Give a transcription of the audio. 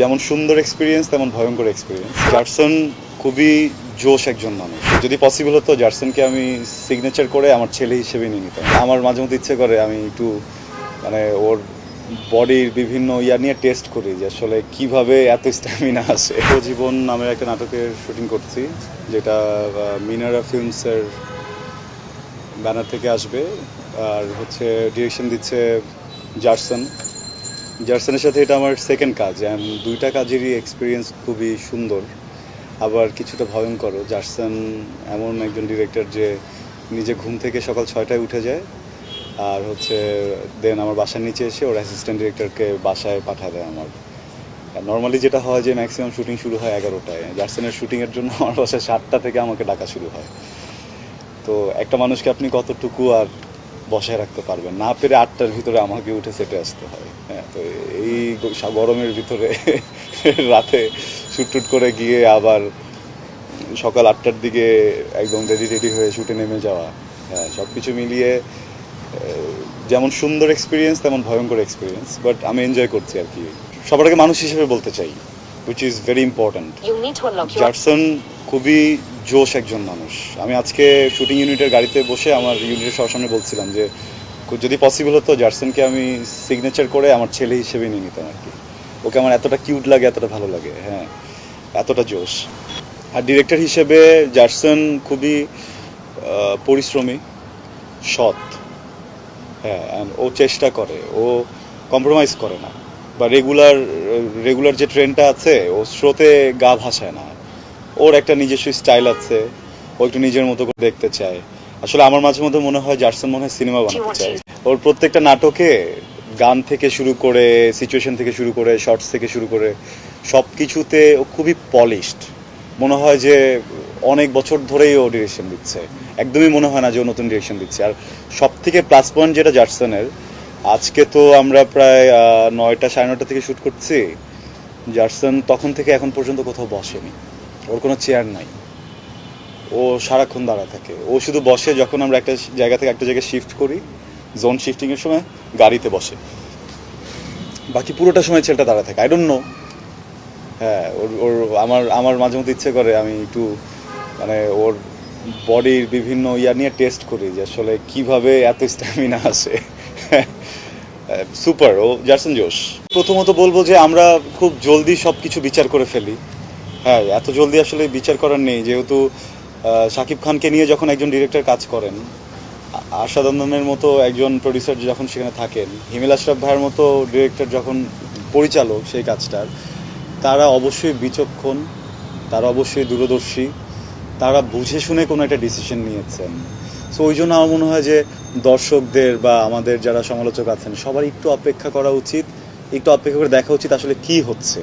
যেমন সুন্দর এক্সপিরিয়েন্স তেমন ভয়ঙ্কর এক্সপিরিয়েন্স জার্সন খুবই জোশ একজন মানুষ। যদি পসিবল হতো জার্সনকে আমি সিগনেচার করে আমার ছেলে হিসেবে নিয়ে নিতাম। আমার মাঝে মধ্যে ইচ্ছে করে আমি একটু মানে ওর বডির বিভিন্ন ইয়া নিয়ে টেস্ট করি যে আসলে কীভাবে এত স্ট্যামিনা আসে। জীবন নামের একটা নাটকের শুটিং করছি, যেটা মিনারা ফিল্মসের ব্যানার থেকে আসবে। আর হচ্ছে ডিরেকশন দিচ্ছে জার্সন জার্সনের সাথে এটা আমার সেকেন্ড কাজ দুইটা কাজেরই এক্সপিরিয়েন্স খুবই সুন্দর। আবার কিছুটা ভয়ঙ্করও। জার্সন এমন একজন ডিরেক্টর যে নিজে ঘুম থেকে সকাল ছয়টায় উঠে যায়, আর হচ্ছে দেন আমার বাসার নিচে এসে ওর অ্যাসিস্ট্যান্ট ডিরেক্টরকে বাসায় পাঠা দেয় আমার। নর্মালি যেটা হয় যে ম্যাক্সিমাম শুটিং শুরু হয় এগারোটায়। জার্সনের শুটিংয়ের জন্য আমার বাসায় সাতটা থেকে আমাকে ডাকা শুরু হয়। তো একটা মানুষকে আপনি কতটুকু আর বসায় রাখতে পারবেন না পেরে আটটার ভিতরে আমাকে উঠে সেটে আসতে হয়। হ্যাঁ তো এই গরমের ভিতরে রাতে শুটটুট করে গিয়ে আবার সকাল আটটার দিকে একদম রেডি রেডি হয়ে শুটে নেমে যাওয়া। হ্যাঁ সব কিছু মিলিয়ে যেমন সুন্দর এক্সপিরিয়েন্স তেমন ভয়ঙ্কর এক্সপিরিয়েন্স বাট আমি এনজয় করছি আর কি। সবার আগে মানুষ হিসেবে বলতে চাই। Which is very important person খুবই জোশ একজন মানুষ। আমি আজকে শুটিং ইউনিটের গাড়িতে বসে আমার ইউনিটের সবার সামনে বলছিলাম যে যদি পসিবল হতো জার্সনকে আমি সিগনেচার করে আমার ছেলে হিসেবে নিয়ে নিতাম আর কি। ওকে আমার এতটা কিউট লাগে এতটা ভালো লাগে হ্যাঁ এতটা জোশ। আর ডিরেক্টর হিসেবে জার্সন খুবই পরিশ্রমী সৎ হ্যাঁ and ও চেষ্টা করে ও কম্প্রোমাইজ করে না। বা রেগুলার রেগুলার যে ট্রেনটা আছে ও স্রোতে গা ভাসায় না। ওর একটা নিজস্ব স্টাইল আছে ও একটু নিজের মতো করে দেখতে চায়। আসলে আমার মাঝে মধ্যে মনে হয় জার্সন মনে হয় সিনেমা বানাতে চায়। ওর প্রত্যেকটা নাটকে গান থেকে শুরু করে সিচুয়েশন থেকে শুরু করে শর্টস থেকে শুরু করে সব কিছুতে ও খুবই পলিশড মনে হয় যে অনেক বছর ধরেই ও ডিরেকশন দিচ্ছে। একদমই মনে হয় না যে ও নতুন ডিরেকশন দিচ্ছে। আর সব থেকে প্লাস পয়েন্ট যেটা জার্সনের আজকে তো আমরা প্রায় নয়টা সাড়ে নয়টা থেকে শুট করছি। জার্সন তখন থেকে এখন পর্যন্ত কোথাও বসেনি। ওর কোনো চেয়ার নাই। ও সারাক্ষণ দাঁড়া থাকে। ও শুধু বসে যখন আমরা একটা জায়গা থেকে একটা জায়গায় শিফট করি জোন শিফটিং এর সময় গাড়িতে বসে। বাকি পুরোটা সময় ছেলেটা দাঁড়া থাকে। আই ডোন্ট নো হ্যাঁ ওর ওর, আমার আমার মাঝে মধ্যে ইচ্ছে করে আমি একটু মানে ওর বডির বিভিন্ন ইয়া নিয়ে টেস্ট করি যে আসলে কীভাবে এত স্ট্যামিনা আসে সুপার ও জার্সন জোশ। প্রথমত বলব যে আমরা খুব জলদি সব কিছু বিচার করে ফেলি। হ্যাঁ এত জলদি আসলে বিচার করার নেই, যেহেতু শাকিব খানকে নিয়ে যখন একজন ডিরেক্টর কাজ করেন আশাদন্দনের মতো একজন প্রডিউসার যখন সেখানে থাকেন, হিমেল আশরাফ ভাইয়ের মতো ডিরেক্টর যখন পরিচালক সেই কাজটার, তারা অবশ্যই বিচক্ষণ, তারা অবশ্যই দূরদর্শী, তারা বুঝে শুনে কোনো একটা ডিসিশন নিয়েছেন। সো ওই জন্য আমার মনে হয় যে দর্শকদের বা আমাদের যারা সমালোচক আছেন, সবার একটু অপেক্ষা করা উচিত, একটু অপেক্ষা করে দেখা উচিত আসলে কি হচ্ছে।